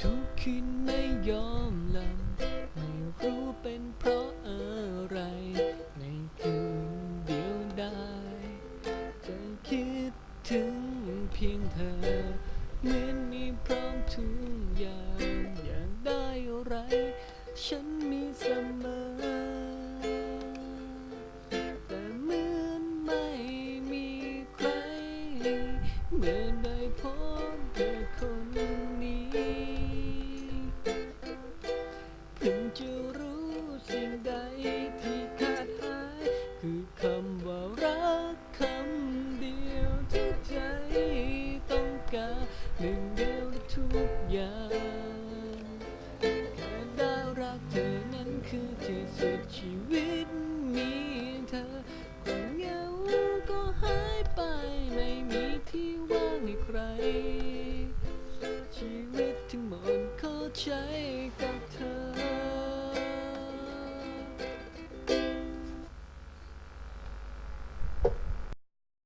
ทุกคืนไม่ยอมหลับไม่รู้เป็นเพราะอะไร ในคืนเดียวดายจะคิดถึงเพียงเธอ เหมือนมีพร้อมทุกอย่างอยากได้อะไร ฉันมีเสมอเหมือนได้พบเธอ สิ่งใดที่ขาดหาย คือคำว่ารักคำเดียวที่ใจต้องการหนึ่งเดียวทุกอย่าง